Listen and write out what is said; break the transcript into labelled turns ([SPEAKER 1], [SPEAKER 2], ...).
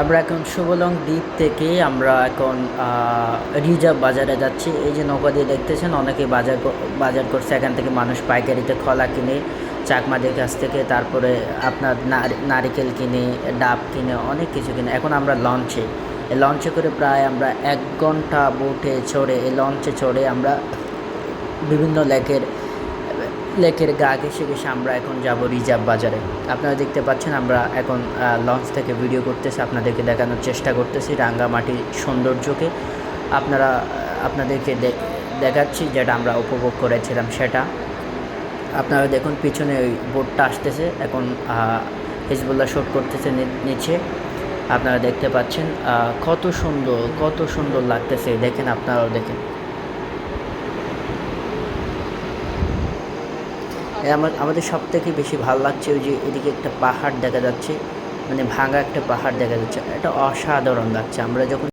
[SPEAKER 1] আমরা এখন শুভলং দ্বীপ থেকে আমরা এখন রিজার্ভ বাজারে যাচ্ছি। এই যে নৌকা দিয়ে দেখতেছেন, অনেকে বাজার বাজার করছে। এখান থেকে মানুষ পাইকারিতে খলা কিনে, চাকমাদের কাছ থেকে তারপরে আপনার নারিকেল কিনে, ডাব কিনে, অনেক কিছু কিনে। এখন আমরা লঞ্চে। এই লঞ্চে করে প্রায় আমরা এক ঘণ্টা বোটে চড়ে এই লঞ্চে চড়ে আমরা বিভিন্ন লেকের লেকের গা ঘেসে ঘেসে আমরা এখন যাব রিজার্ভ বাজারে। আপনারা দেখতে পাচ্ছেন আমরা এখন লঞ্চ থেকে ভিডিও করতেছি আপনাদেরকে দেখানোর চেষ্টা করতেছি রাঙ্গামাটির সৌন্দর্যকে। আপনারা আপনাদেরকে দেখাচ্ছি যেটা আমরা উপভোগ করেছিলাম সেটা। আপনারা দেখুন পিছনে ওই বোটটা আসতেছে এখন আহ, হিজবুল্লাহ শোট করতেছে নিচে। আপনারা দেখতে পাচ্ছেন কত সুন্দর কত সুন্দর লাগতেছে। দেখেন আপনারাও দেখেন। আমার, আমাদের সব থেকে বেশি ভালো লাগছে ওই যে এদিকে একটা পাহাড় দেখা যাচ্ছে মানে ভাঙা একটা পাহাড় দেখা যাচ্ছে এটা অসাধারণ লাগছে। আমরা যখন